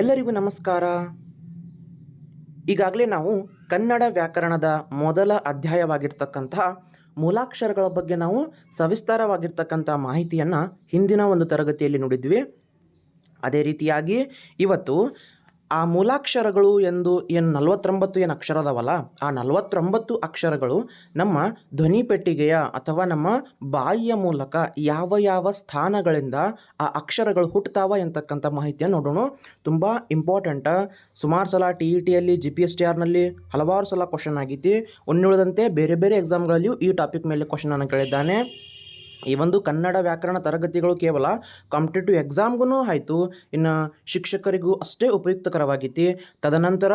ಎಲ್ಲರಿಗೂ ನಮಸ್ಕಾರ. ಈಗಾಗಲೇ ನಾವು ಕನ್ನಡ ವ್ಯಾಕರಣದ ಮೊದಲ ಅಧ್ಯಾಯವಾಗಿರ್ತಕ್ಕಂತಹ ಮೂಲಾಕ್ಷರಗಳ ಬಗ್ಗೆ ನಾವು ಸವಿಸ್ತಾರವಾಗಿರ್ತಕ್ಕಂಥ ಮಾಹಿತಿಯನ್ನು ಹಿಂದಿನ ಒಂದು ತರಗತಿಯಲ್ಲಿ ನೋಡಿದ್ವಿ. ಅದೇ ರೀತಿಯಾಗಿ ಇವತ್ತು ಆ ಮೂಲಾಕ್ಷರಗಳು ಎಂದು ಏನು ನಲವತ್ತೊಂಬತ್ತು ಏನು ಅಕ್ಷರ ಅದಾವಲ್ಲ ಆ ನಲವತ್ತೊಂಬತ್ತು ಅಕ್ಷರಗಳು ನಮ್ಮ ಧ್ವನಿ ಪೆಟ್ಟಿಗೆಯ ಅಥವಾ ನಮ್ಮ ಬಾಯಿಯ ಮೂಲಕ ಯಾವ ಯಾವ ಸ್ಥಾನಗಳಿಂದ ಆ ಅಕ್ಷರಗಳು ಹುಟ್ಟುತ್ತಾವ ಎಂತಕ್ಕಂಥ ಮಾಹಿತಿಯನ್ನು ನೋಡೋಣ. ತುಂಬ ಇಂಪಾರ್ಟೆಂಟ. ಸುಮಾರು ಸಲ ಟಿ ಇ ಟಿಯಲ್ಲಿ ಜಿ ಪಿ ಎಸ್ ಟಿ ಆರ್ನಲ್ಲಿ ಹಲವಾರು ಸಲ ಕ್ವಶನ್ ಆಗೈತಿ ಉಳಿದಂತೆ ಬೇರೆ ಬೇರೆ ಎಕ್ಸಾಮ್ಗಳಲ್ಲಿಯೂ ಈ ಟಾಪಿಕ್ ಮೇಲೆ ಕ್ವಶನನ್ನು ಕೇಳಿದ್ದಾನೆ. ಈ ಒಂದು ಕನ್ನಡ ವ್ಯಾಕರಣ ತರಗತಿಗಳು ಕೇವಲ ಕಾಂಪಿಟೇಟಿವ್ ಎಕ್ಸಾಮ್ಗೂ ಆಯಿತು. ಇನ್ನು ಶಿಕ್ಷಕರಿಗೂ ಅಷ್ಟೇ ಉಪಯುಕ್ತಕರವಾಗೈತಿ ತದನಂತರ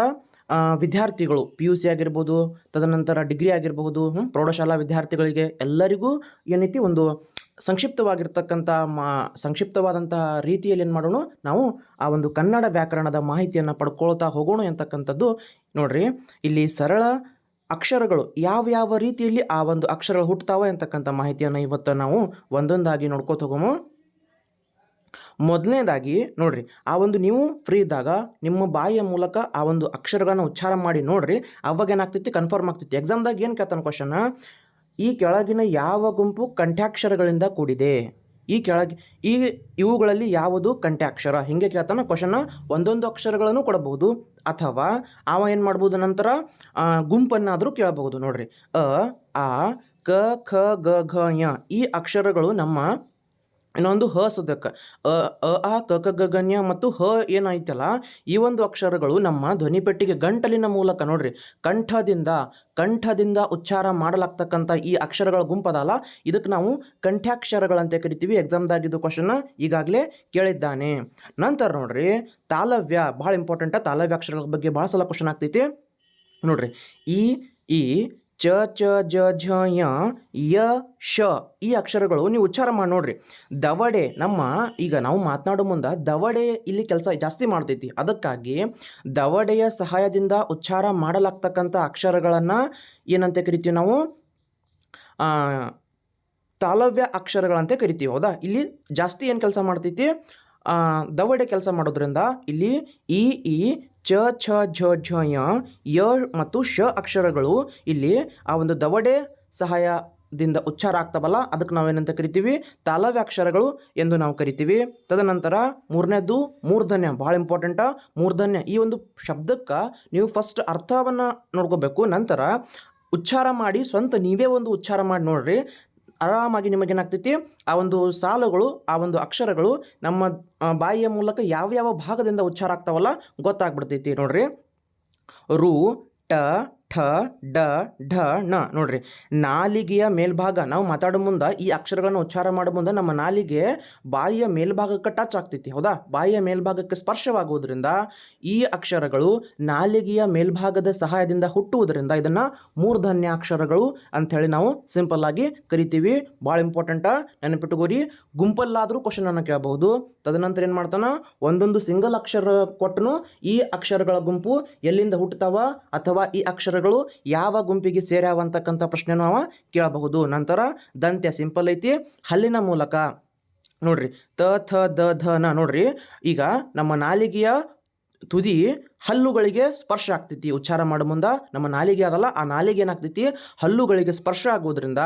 ವಿದ್ಯಾರ್ಥಿಗಳು ಪಿ ಯು ಸಿ ಆಗಿರ್ಬೋದು, ತದನಂತರ ಡಿಗ್ರಿ ಆಗಿರಬಹುದು ಪ್ರೌಢಶಾಲಾ ವಿದ್ಯಾರ್ಥಿಗಳಿಗೆ ಎಲ್ಲರಿಗೂ ಏನೈತಿ ಒಂದು ಸಂಕ್ಷಿಪ್ತವಾಗಿರ್ತಕ್ಕಂಥ ಮಾ, ಸಂಕ್ಷಿಪ್ತವಾದಂತಹ ರೀತಿಯಲ್ಲಿ ಏನು ಮಾಡೋಣ? ನಾವು ಆ ಒಂದು ಕನ್ನಡ ವ್ಯಾಕರಣದ ಮಾಹಿತಿಯನ್ನು ಪಡ್ಕೊಳ್ತಾ ಹೋಗೋಣ ಅಂತಕ್ಕಂಥದ್ದು. ನೋಡ್ರಿ, ಇಲ್ಲಿ ಸರಳ ಅಕ್ಷರಗಳು ಯಾವ ಯಾವ ರೀತಿಯಲ್ಲಿ ಆ ಒಂದು ಅಕ್ಷರಗಳು ಹುಟ್ಟುತ್ತಾವೆ ಅಂತಕ್ಕಂಥ ಮಾಹಿತಿಯನ್ನು ಇವತ್ತು ನಾವು ಒಂದೊಂದಾಗಿ ನೋಡ್ಕೋತ ಮೊದಲನೇದಾಗಿ ನೋಡ್ರಿ, ಆ ಒಂದು ನೀವು ಫ್ರೀ ಇದ್ದಾಗ ನಿಮ್ಮ ಬಾಯಿಯ ಮೂಲಕ ಆ ಒಂದು ಅಕ್ಷರಗಳನ್ನು ಉಚ್ಚಾರ ಮಾಡಿ ನೋಡ್ರಿ, ಅವಾಗ ಏನಾಗ್ತೈತಿ? ಕನ್ಫರ್ಮ್ ಆಗ್ತೈತಿ. ಎಕ್ಸಾಮ್ದಾಗ ಏನು ಕೇಳ್ತಾನೆ ಕ್ವಶನ್ ಈ ಕೆಳಗಿನ ಯಾವ ಗುಂಪು ಕಂಠ್ಯಾಕ್ಷರಗಳಿಂದ ಕೂಡಿದೆ? ಈ ಕೆಳಗೆ ಈ ಇವುಗಳಲ್ಲಿ ಯಾವುದು ಕಂಠ್ಯಾಕ್ಷರ ಹಿಂಗೆ ಕೇಳ್ತಾನೆ ಕ್ವಶನ್ ಒಂದೊಂದು ಅಕ್ಷರಗಳನ್ನು ಕೊಡಬಹುದು. ಅಥವಾ ಅವ ಏನು ಮಾಡ್ಬೋದು ನಂತರ ಗುಂಪನ್ನಾದರೂ ಕೇಳಬಹುದು ನೋಡ್ರಿ. ಅ, ಆ, ಕ ಖ ಗ, ಘ, ಯ ಈ ಅಕ್ಷರಗಳು ನಮ್ಮ ಇನ್ನೊಂದು ಹ ಸುದ್ದಕ್ಕೆ ಅ ಅ ಕ ಕ, ಗ ಗ ಜ್ಞ ಮತ್ತು ಹ ಏನಾಯ್ತಲ್ಲ? ಈ ಒಂದು ಅಕ್ಷರಗಳು ನಮ್ಮ ಧ್ವನಿಪೆಟ್ಟಿಗೆ ಗಂಟಲಿನ ಮೂಲಕ ನೋಡ್ರಿ. ಕಂಠದಿಂದ ಕಂಠದಿಂದ ಉಚ್ಚಾರ ಮಾಡಲಾಗ್ತಕ್ಕಂಥ ಈ ಅಕ್ಷರಗಳ ಗುಂಪದಲ್ಲ? ಇದಕ್ಕೆ ನಾವು ಕಂಠ್ಯಾಕ್ಷರಗಳಂತೆ ಕರಿತೀವಿ. ಎಕ್ಸಾಮ್ದಾಗ ಇದು ಕ್ವಶನ್ನ ಈಗಾಗಲೇ ಕೇಳಿದ್ದಾನೆ. ನಂತರ ನೋಡ್ರಿ, ತಾಲವ್ಯ. ಭಾಳ ಇಂಪಾರ್ಟೆಂಟ ತಾಲವ್ಯ ಅಕ್ಷರಗಳ ಬಗ್ಗೆ ಭಾಳ ಸಲ ಕ್ವಶನ್ ಆಗ್ತೈತಿ. ನೋಡ್ರಿ, ಈ ಈ ಚ ಚ, ಜ, ಝ, ಯ ಯ ಶ ಈ ಅಕ್ಷರಗಳು ನೀವು ಉಚ್ಚಾರ ಮಾಡಿ ನೋಡ್ರಿ. ದವಡೆ ನಮ್ಮ ಈಗ ನಾವು ಮಾತನಾಡೋ ಮುಂದೆ ದವಡೆ ಇಲ್ಲಿ ಕೆಲಸ ಜಾಸ್ತಿ ಮಾಡ್ತೈತಿ. ಅದಕ್ಕಾಗಿ ದವಡೆಯ ಸಹಾಯದಿಂದ ಉಚ್ಚಾರ ಮಾಡಲಾಗ್ತಕ್ಕಂಥ ಅಕ್ಷರಗಳನ್ನು ಏನಂತ ಕರಿತೀವಿ ನಾವು? ತಾಲವ್ಯ ಅಕ್ಷರಗಳಂತೆ ಕರಿತೀವಿ. ಹೌದಾ? ಇಲ್ಲಿ ಜಾಸ್ತಿ ಏನು ಕೆಲಸ ಮಾಡ್ತೈತಿ? ದವಡೆ ಕೆಲಸ ಮಾಡೋದ್ರಿಂದ ಇಲ್ಲಿ ಇ ಈ ಚ, ಛ, ಝ ಝ, ಯ ಮತ್ತು ಶ ಅಕ್ಷರಗಳು ಇಲ್ಲಿ ಆ ಒಂದು ದವಡೆ ಸಹಾಯದಿಂದ ಉಚ್ಚಾರ ಆಗ್ತಾವಲ್ಲ, ಅದಕ್ಕೆ ನಾವೇನಂತ ಕರಿತೀವಿ? ತಾಲವ್ಯಾಕ್ಷರಗಳು ಎಂದು ನಾವು ಕರಿತೀವಿ. ತದನಂತರ ಮೂರನೇದು ಮೂರ್ಧನ್ಯ ಭಾಳ ಇಂಪಾರ್ಟೆಂಟ ಮೂರ್ಧನ್ಯ, ಈ ಒಂದು ಶಬ್ದಕ್ಕೆ ನೀವು ಫಸ್ಟ್ ಅರ್ಥವನ್ನು ನೋಡ್ಕೋಬೇಕು. ನಂತರ ಉಚ್ಚಾರ ಮಾಡಿ, ಸ್ವಂತ ನೀವೇ ಒಂದು ಉಚ್ಚಾರ ಮಾಡಿ ನೋಡ್ರಿ. ಆರಾಮಾಗಿ ನಿಮಗೇನಾಗ್ತೈತಿ ಆ ಒಂದು ಸಾಲುಗಳು, ಆ ಒಂದು ಅಕ್ಷರಗಳು ನಮ್ಮ ಬಾಯಿಯ ಮೂಲಕ ಯಾವ ಯಾವ ಭಾಗದಿಂದ ಉಚ್ಚಾರ ಆಗ್ತಾವಲ್ಲ ಗೊತ್ತಾಗ್ಬಿಡ್ತೈತಿ ನೋಡ್ರಿ. ರು, ಟ ಠ, ಡ, ಢ, ಣ. ನೋಡ್ರಿ, ನಾಲಿಗೆಯ ಮೇಲ್ಭಾಗ ನಾವು ಮಾತಾಡೋ ಮುಂದೆ ಈ ಅಕ್ಷರಗಳನ್ನು ಉಚ್ಚಾರ ಮಾಡೋ ಮುಂದೆ ನಮ್ಮ ನಾಲಿಗೆ ಬಾಯಿಯ ಮೇಲ್ಭಾಗಕ್ಕೆ ಟಚ್ ಆಗ್ತೈತಿ, ಹೌದಾ? ಬಾಯಿಯ ಮೇಲ್ಭಾಗಕ್ಕೆ ಸ್ಪರ್ಶವಾಗುವುದರಿಂದ ಈ ಅಕ್ಷರಗಳು ನಾಲಿಗೆಯ ಮೇಲ್ಭಾಗದ ಸಹಾಯದಿಂದ ಹುಟ್ಟುವುದರಿಂದ ಇದನ್ನು ಮೂರ್ಧನ್ಯ ಅಕ್ಷರಗಳು ಅಂಥೇಳಿ ನಾವು ಸಿಂಪಲ್ ಆಗಿ ಕರಿತೀವಿ. ಭಾಳ ಇಂಪಾರ್ಟೆಂಟ ನೆನಪಿಟ್ಟುಕೋರಿ ಗುಂಪಲ್ಲಾದರೂ ಕ್ವಶನನ್ನು ಕೇಳಬಹುದು. ತದನಂತರ ಏನು ಮಾಡ್ತಾನ? ಒಂದೊಂದು ಸಿಂಗಲ್ ಅಕ್ಷರ ಕೊಟ್ಟನು ಈ ಅಕ್ಷರಗಳ ಗುಂಪು ಎಲ್ಲಿಂದ ಹುಟ್ಟುತ್ತಾವ? ಅಥವಾ ಈ ಅಕ್ಷರಗಳು ಯಾವ ಗುಂಪಿಗೆ ಸೇರ್ಯಾವಂತಕ್ಕಂಥ ಪ್ರಶ್ನೆನೂ ಅವ ಕೇಳಬಹುದು. ನಂತರ ದಂತ್ಯ ಸಿಂಪಲ್ ಐತಿ, ಹಲ್ಲಿನ ಮೂಲಕ. ನೋಡ್ರಿ, ತ, ಥ, ದ, ಧ, ನ ನೋಡ್ರಿ, ಈಗ ನಮ್ಮ ನಾಲಿಗೆಯ ತುದಿ ಹಲ್ಲುಗಳಿಗೆ ಸ್ಪರ್ಶ ಆಗ್ತೈತಿ. ಉಚ್ಚಾರ ಮಾಡೋ ಮುಂದೆ, ನಮ್ಮ ನಾಲಿಗೆ ಅದಲ್ಲ, ಆ ನಾಲಿಗೆ ಏನಾಗ್ತೈತಿ? ಹಲ್ಲುಗಳಿಗೆ ಸ್ಪರ್ಶ ಆಗೋದ್ರಿಂದ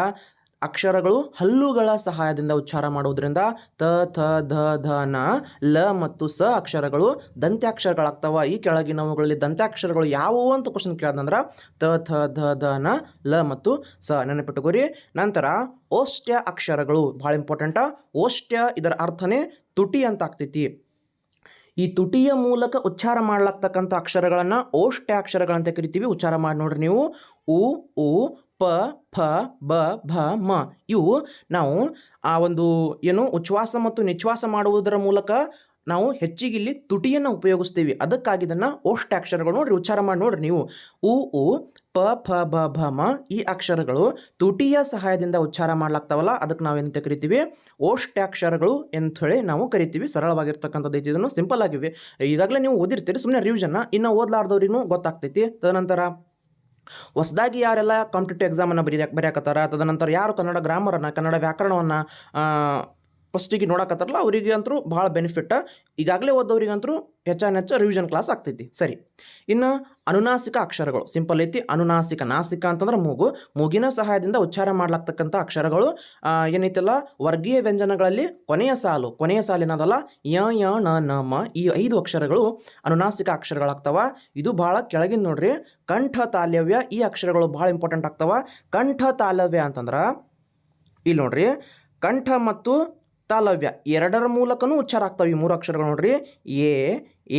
ಅಕ್ಷರಗಳು ಹಲ್ಲುಗಳ ಸಹಾಯದಿಂದ ಉಚ್ಚಾರ ಮಾಡೋದ್ರಿಂದ ತ, ಥ, ಧ ಧ, ನ, ಲ ಮತ್ತು ಸ ಅಕ್ಷರಗಳು ದಂತ್ಯಾಕ್ಷರಗಳಾಗ್ತಾವ. ಈ ಕೆಳಗಿನವುಗಳಲ್ಲಿ ದಂತ್ಯಾಕ್ಷರಗಳು ಯಾವುವು ಅಂತ ಕ್ವಶನ್ ಕೇಳೋದಂದ್ರೆ ತ, ಥ, ಧ ಧ, ನ, ಲ ಮತ್ತು ಸ. ನೆನಪಿಟ್ಟುಕೋರಿ ನಂತರ ಓಷ್ಟ್ಯ ಅಕ್ಷರಗಳು ಭಾಳ ಇಂಪಾರ್ಟೆಂಟ ಓಷ್ಟ್ಯ ಇದರ ಅರ್ಥನೇ ತುಟಿ ಅಂತ ಆಗ್ತೈತಿ. ಈ ತುಟಿಯ ಮೂಲಕ ಉಚ್ಚಾರ ಮಾಡಲಾಗ್ತಕ್ಕಂಥ ಅಕ್ಷರಗಳನ್ನು ಓಷ್ಟ್ಯ ಅಕ್ಷರಗಳಂತ ಕರಿತೀವಿ. ಉಚ್ಚಾರ ಮಾಡಿ ನೋಡ್ರಿ ನೀವು. ಉ ಉ ಪ ಫ ಬ, ಭ, ಮ ಇವು ನಾವು ಆ ಒಂದು ಏನು ಉಚ್ಛ್ವಾಸ ಮತ್ತು ನಿಶ್ವಾಸ ಮಾಡುವುದರ ಮೂಲಕ ನಾವು ಹೆಚ್ಚಿಗೆ ಇಲ್ಲಿ ತುಟಿಯನ್ನು ಉಪಯೋಗಿಸ್ತೀವಿ. ಅದಕ್ಕಾಗಿ ಇದನ್ನು ಓಷ್ಟ್ ಅಕ್ಷರಗಳು ನೋಡ್ರಿ, ಉಚ್ಚಾರ ಮಾಡಿ ನೋಡ್ರಿ ನೀವು. ಉ ಉ, ಪ ಫ ಬ, ಭ, ಮ ಈ ಅಕ್ಷರಗಳು ತುಟಿಯ ಸಹಾಯದಿಂದ ಉಚ್ಚಾರ ಮಾಡ್ಲಾಗ್ತಾವಲ್ಲ, ಅದಕ್ಕೆ ನಾವು ಎಂತ ಕರಿತೀವಿ? ಓಷ್ಟ್ಯಾಕ್ಷರಗಳು ಹೇಳಿ ನಾವು ಕರಿತೀವಿ. ಸರಳವಾಗಿರ್ತಕ್ಕಂಥದ್ದು ಐತಿ. ಇದನ್ನು ಸಿಂಪಲ್ ಆಗಿವೆ. ಈಗಾಗಲೇ ನೀವು ಓದಿರ್ತೀರಿ ಸುಮ್ಮನೆ ರಿವಿಷನ್ನ ಇನ್ನು ಓದಲಾರ್ದವ್ರಿಗೂ ಗೊತ್ತಾಗ್ತೈತಿ. ತದನಂತರ ಹೊಸದಾಗಿ ಯಾರೆಲ್ಲ ಕಾಂಪಿಟೇಟಿವ್ ಎಕ್ಸಾಮನ್ನು ಬರೀ ಬರೆಯಕತ್ತಾರ? ತದನಂತರ ಯಾರು ಕನ್ನಡ ಗ್ರಾಮರನ್ನು ಕನ್ನಡ ವ್ಯಾಕರಣವನ್ನು ಫಸ್ಟಿಗೆ ನೋಡಕತ್ತಾರಲ್ಲ ಅವರಿಗೆ ಅಂತರೂ ಭಾಳ ಬೆನಿಫಿಟ್ ಈಗಾಗಲೇ ಓದೋರಿಗಂತರೂ ಹೆಚ್ಚು ರಿವಿಷನ್ ಕ್ಲಾಸ್ ಆಗ್ತೈತಿ. ಸರಿ. ಇನ್ನು ಅನುನಾಸಿಕ ಅಕ್ಷರಗಳು. ಸಿಂಪಲ್ ಐತಿ. ಅನುನಾಸಿಕ, ನಾಸಿಕ ಅಂತಂದ್ರೆ ಮೂಗು. ಮೂಗಿನ ಸಹಾಯದಿಂದ ಉಚ್ಚಾರ ಮಾಡ್ಲಾಗ್ತಕ್ಕಂಥ ಅಕ್ಷರಗಳು ಏನೈತಲ್ಲ, ವರ್ಗೀಯ ವ್ಯಂಜನಗಳಲ್ಲಿ ಕೊನೆಯ ಸಾಲು. ಕೊನೆಯ ಸಾಲಿನದಲ್ಲ, ಯ ಯ ನ ನ, ಮ, ಈ ಐದು ಅಕ್ಷರಗಳು ಅನುನಾಸಿಕ ಅಕ್ಷರಗಳಾಗ್ತವ. ಇದು ಭಾಳ ಕೆಳಗಿನ ನೋಡ್ರಿ. ಕಂಠ ತಾಲವ್ಯ ಈ ಅಕ್ಷರಗಳು ಭಾಳ ಇಂಪಾರ್ಟೆಂಟ್ ಆಗ್ತವ. ಕಂಠ ತಾಲವ್ಯ ಅಂತಂದ್ರೆ ಇಲ್ಲಿ ನೋಡ್ರಿ. ಕಂಠ ಮತ್ತು ತಾಲವ್ಯ. ಎರಡರ ಮೂಲಕನೂ ಉಚ್ಚಾರ ಆಗ್ತಾವೆ ಈ ಮೂರು ಅಕ್ಷರಗಳು ನೋಡ್ರಿ. ಎ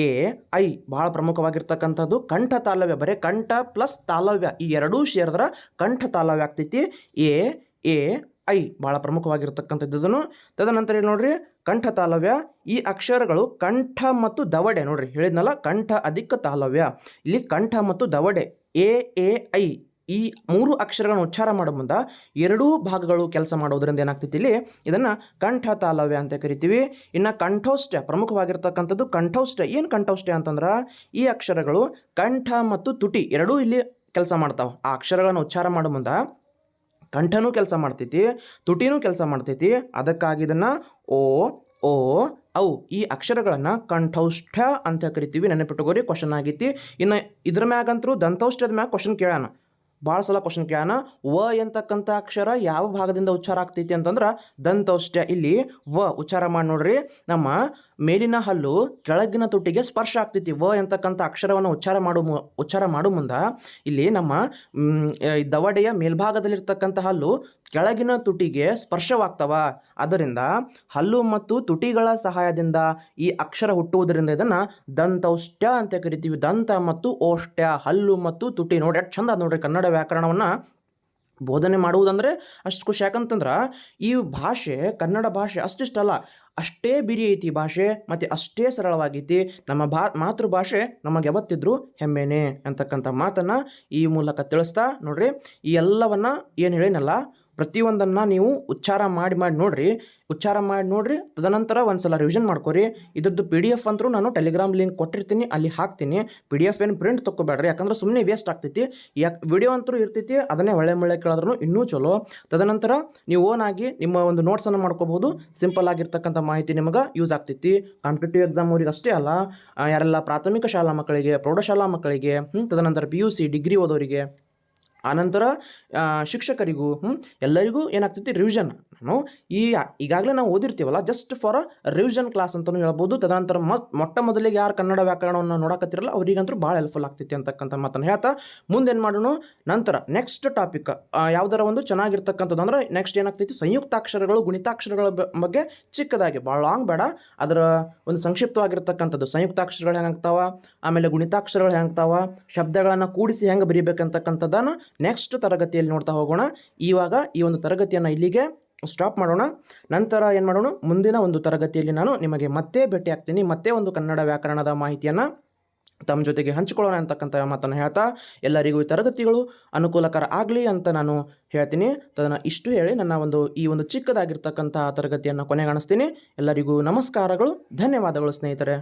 ಎ, ಐ ಭಾಳ ಪ್ರಮುಖವಾಗಿರ್ತಕ್ಕಂಥದ್ದು. ಕಂಠ ತಾಲವ್ಯ. ಬರೀ ಕಂಠ ಪ್ಲಸ್ ತಾಲವ್ಯ. ಈ ಎರಡೂ ಸೇರಿದ್ರೆ ಕಂಠ ತಾಲವ್ಯ ಆಗ್ತೈತಿ. ಎ ಎ, ಐ ಭಾಳ ಪ್ರಮುಖವಾಗಿರ್ತಕ್ಕಂಥದ್ದು ತದನಂತರ ಏನು ನೋಡ್ರಿ. ಕಂಠ ತಾಲವ್ಯ. ಈ ಅಕ್ಷರಗಳು ಕಂಠ ಮತ್ತು ದವಡೆ ನೋಡ್ರಿ. ಹೇಳಿದ್ನಲ್ಲ, ಕಂಠ ಅಧಿಕ ತಾಲವ್ಯ. ಇಲ್ಲಿ ಕಂಠ ಮತ್ತು ದವಡೆ. ಎ ಎ, ಐ ಈ ಮೂರು ಅಕ್ಷರಗಳನ್ನು ಉಚ್ಚಾರ ಮಾಡೋ ಮುಂದೆ ಎರಡೂ ಭಾಗಗಳು ಕೆಲಸ ಮಾಡೋದ್ರಿಂದ ಏನಾಗ್ತೈತಿ ಇಲ್ಲಿ? ಇದನ್ನು ಕಂಠ ತಾಲವ್ಯ ಅಂತ ಕರಿತೀವಿ. ಇನ್ನು ಕಂಠೋಷ್ಠ ಪ್ರಮುಖವಾಗಿರ್ತಕ್ಕಂಥದ್ದು ಕಂಠೋಷ್ಠ. ಏನು ಕಂಠೋಷ್ಠ ಅಂತಂದ್ರೆ? ಈ ಅಕ್ಷರಗಳು ಕಂಠ ಮತ್ತು ತುಟಿ ಎರಡೂ ಇಲ್ಲಿ ಕೆಲಸ ಮಾಡ್ತಾವೆ. ಆ ಅಕ್ಷರಗಳನ್ನು ಉಚ್ಚಾರ ಮಾಡೋ ಮುಂದೆ ಕಂಠನೂ ಕೆಲಸ ಮಾಡ್ತೈತಿ, ತುಟಿನೂ ಕೆಲಸ ಮಾಡ್ತೈತಿ. ಅದಕ್ಕಾಗಿ ಇದನ್ನು ಓ ಓ ಅವು ಈ ಅಕ್ಷರಗಳನ್ನು ಕಂಠೌಷ್ಠ ಅಂತ ಕರಿತೀವಿ. ನೆನಪಿಟ್ಟುಕೋರಿ ಕ್ವಶನ್ ಆಗೈತಿ. ಇನ್ನು ಇದ್ರ ಮ್ಯಾಗಂತರೂ ದಂತೌಷ್ಠದ ಮ್ಯಾಗ ಕ್ವಶನ್ ಕೇಳೋಣ ಭಾಳ ಸಲ ಕ್ವಶನ್ ಕೇಳೋಣ ವ ಎಂತಕ್ಕಂಥ ಅಕ್ಷರ ಯಾವ ಭಾಗದಿಂದ ಉಚ್ಚಾರ ಆಗ್ತೈತಿ ಅಂತಂದ್ರೆ ದಂತೌಷ್ಟ ಇಲ್ಲಿ ವ ಉಚ್ಚಾರ ಮಾಡಿ ನೋಡ್ರಿ, ನಮ್ಮ ಮೇಲಿನ ಹಲ್ಲು ಕೆಳಗಿನ ತುಟಿಗೆ ಸ್ಪರ್ಶ ಆಗ್ತೈತಿ. ವ ಎಂತಕ್ಕಂಥ ಅಕ್ಷರವನ್ನು ಉಚ್ಚಾರ ಮಾಡು ಉಚ್ಚಾರ ಮಾಡೋ ಮುಂದೆ, ಇಲ್ಲಿ ನಮ್ಮ ದವಡೆಯ ಮೇಲ್ಭಾಗದಲ್ಲಿರ್ತಕ್ಕಂಥ ಹಲ್ಲು ಕೆಳಗಿನ ತುಟಿಗೆ ಸ್ಪರ್ಶವಾಗ್ತವ. ಅದರಿಂದ ಹಲ್ಲು ಮತ್ತು ತುಟಿಗಳ ಸಹಾಯದಿಂದ ಈ ಅಕ್ಷರ ಹುಟ್ಟುವುದರಿಂದ ಇದನ್ನು ದಂತೌಷ್ಟ್ಯ ಅಂತ ಕರಿತೀವಿ. ದಂತ ಮತ್ತು ಓಷ್ಟ್ಯ, ಹಲ್ಲು ಮತ್ತು ತುಟಿ ನೋಡಿ ಎಷ್ಟು ಚಂದ ನೋಡ್ರಿ ಕನ್ನಡ ವ್ಯಾಕರಣವನ್ನು ಬೋಧನೆ ಮಾಡುವುದಂದರೆ ಅಷ್ಟು ಖುಷಿ. ಯಾಕಂತಂದ್ರೆ ಈ ಭಾಷೆ, ಕನ್ನಡ ಭಾಷೆ ಅಷ್ಟಿಷ್ಟಲ್ಲ ಅಷ್ಟೇ ಬಿರಿ ಐತಿ ಭಾಷೆ, ಮತ್ತು ಅಷ್ಟೇ ಸರಳವಾಗೈತಿ. ನಮ್ಮ ಭಾ, ಮಾತೃಭಾಷೆ ನಮಗೆ ಯಾವತ್ತಿದ್ರು ಹೆಮ್ಮೆನೆ ಅಂತಕ್ಕಂಥ ಮಾತನ್ನು ಈ ಮೂಲಕ ತಿಳಿಸ್ತಾ ನೋಡ್ರಿ. ಈ ಎಲ್ಲವನ್ನು ಏನು ಹೇಳಿನಲ್ಲ ಪ್ರತಿಯೊಂದನ್ನು ನೀವು ಉಚ್ಚಾರ ಮಾಡಿ ಮಾಡಿ ನೋಡಿರಿ. ಉಚ್ಚಾರ ಮಾಡಿ ನೋಡಿರಿ, ತದನಂತರ ಒಂದು ಸಲ ರಿವಿಷನ್ ಮಾಡ್ಕೊರಿ. ಇದ್ರದ್ದು ಪಿ ಡಿ ಎಫ್ ಅಂತರೂ ನಾನು ಟೆಲಿಗ್ರಾಮ್ ಲಿಂಕ್ ಕೊಟ್ಟಿರ್ತೀನಿ, ಅಲ್ಲಿ ಹಾಕ್ತೀನಿ. ಪಿ ಡಿ ಎಫ್ ಏನು ಪ್ರಿಂಟ್ ತೊಗೋಬೇಡ್ರಿ ಯಾಕಂದ್ರೆ ಸುಮ್ಮನೆ ವೇಸ್ಟ್ ಆಗ್ತೈತಿ. ಯಾಕೆ ವಿಡಿಯೋ ಅಂತರೂ ಇರ್ತೈತಿ, ಅದನ್ನೇ ಒಳ್ಳೆ ಮಳೆ ಕೇಳಿದ್ರು ಇನ್ನೂ ಚಲೋ. ತದನಂತರ ನೀವು ಓನ್ ಆಗಿ ನಿಮ್ಮ ಒಂದು ನೋಟ್ಸನ್ನು ಮಾಡ್ಕೋಬೋದು ಸಿಂಪಲ್ ಆಗಿರ್ತಕ್ಕಂಥ ಮಾಹಿತಿ ನಿಮಗೆ ಯೂಸ್ ಆಗ್ತೈತಿ. ಕಾಂಪಿಟೇಟಿವ್ ಎಕ್ಸಾಮ್ ಅವ್ರಿಗೆ ಅಷ್ಟೇ ಅಲ್ಲ ಯಾರೆಲ್ಲ ಪ್ರಾಥಮಿಕ ಶಾಲಾ ಮಕ್ಕಳಿಗೆ, ಪ್ರೌಢಶಾಲಾ ಮಕ್ಕಳಿಗೆ ತದನಂತರ ಪಿ ಯು ಸಿ ಡಿಗ್ರಿ ಓದೋರಿಗೆ. ಆನಂತರ ಶಿಕ್ಷಕರಿಗೂ ಎಲ್ಲರಿಗೂ ಏನಾಗ್ತೈತಿ ರಿವಿಷನ್ ನಾನು ಈ ಈಗಾಗಲೇ ನಾವು ಓದಿರ್ತೀವಲ್ಲ just for a revision class ಅಂತಲೂ ಹೇಳ್ಬೋದು. ತದನಂತರ ಮೊಟ್ಟ ಮೊದಲಿಗೆ ಯಾರು ಕನ್ನಡ ವ್ಯಾಕರಣವನ್ನು ನೋಡಕತ್ತಿರಲ್ಲ, ಅವರಿಗಂತೂ ಭಾಳ ಹೆಲ್ಪ್ಫುಲ್ ಆಗ್ತೈತಿ ಅಂತಕ್ಕಂಥ ಮಾತನ್ನು ಹೇಳ್ತಾ ಮುಂದೆ ಏನು ಮಾಡೋಣ ನಂತರ ನೆಕ್ಸ್ಟ್ ಟಾಪಿಕ್ ಯಾವ್ದಾರ ಒಂದು ಚೆನ್ನಾಗಿರ್ತಕ್ಕಂಥದ್ದು ಅಂದ್ರೆ ನೆಕ್ಸ್ಟ್ ಏನಾಗ್ತೈತಿ, ಸಂಯುಕ್ತಾಕ್ಷರಗಳು, ಗುಣಿತಾಕ್ಷರಗಳ ಬಗ್ಗೆ ಚಿಕ್ಕದಾಗಿ, ಭಾಳ ಲಾಂಗ್ ಬೇಡ. ಅದರ ಒಂದು ಸಂಕ್ಷಿಪ್ತವಾಗಿರ್ತಕ್ಕಂಥದ್ದು, ಸಂಯುಕ್ತಾಕ್ಷರಗಳು ಹೆಂಗಾಗ್ತಾವ ಆಮೇಲೆ ಗುಣಿತಾಕ್ಷರಗಳು ಹೆಂಗಾಗ್ತಾವ ಶಬ್ದಗಳನ್ನು ಕೂಡಿಸಿ ಹೆಂಗೆ ಬರೀಬೇಕಂತಕ್ಕಂಥದ್ದನ್ನು ನೆಕ್ಸ್ಟ್ ತರಗತಿಯಲ್ಲಿ ನೋಡ್ತಾ ಹೋಗೋಣ. ಇವಾಗ ಈ ಒಂದು ತರಗತಿಯನ್ನು ಇಲ್ಲಿಗೆ ಸ್ಟಾಪ್ ಮಾಡೋಣ. ನಂತರ ಏನು ಮಾಡೋಣ? ಮುಂದಿನ ಒಂದು ತರಗತಿಯಲ್ಲಿ ನಾನು ನಿಮಗೆ ಮತ್ತೆ ಭೇಟಿ ಆಗ್ತೀನಿ. ಮತ್ತೆ ಒಂದು ಕನ್ನಡ ವ್ಯಾಕರಣದ ಮಾಹಿತಿಯನ್ನು ತಮ್ಮ ಜೊತೆಗೆ ಹಂಚಿಕೊಳ್ಳೋಣ ಅಂತಕ್ಕಂಥ ಮಾತನ್ನು ಹೇಳ್ತಾ ಎಲ್ಲರಿಗೂ ಈ ತರಗತಿಗಳು ಅನುಕೂಲಕರ ಆಗಲಿ ಅಂತ ನಾನು ಹೇಳ್ತೀನಿ. ತದನ ಇಷ್ಟು ಹೇಳಿ ನನ್ನ ಒಂದು ಈ ಒಂದು ಚಿಕ್ಕದಾಗಿರ್ತಕ್ಕಂಥ ತರಗತಿಯನ್ನು ಕೊನೆಗಾಣಿಸ್ತೀನಿ. ಎಲ್ಲರಿಗೂ ನಮಸ್ಕಾರಗಳು. ಧನ್ಯವಾದಗಳು ಸ್ನೇಹಿತರೆ.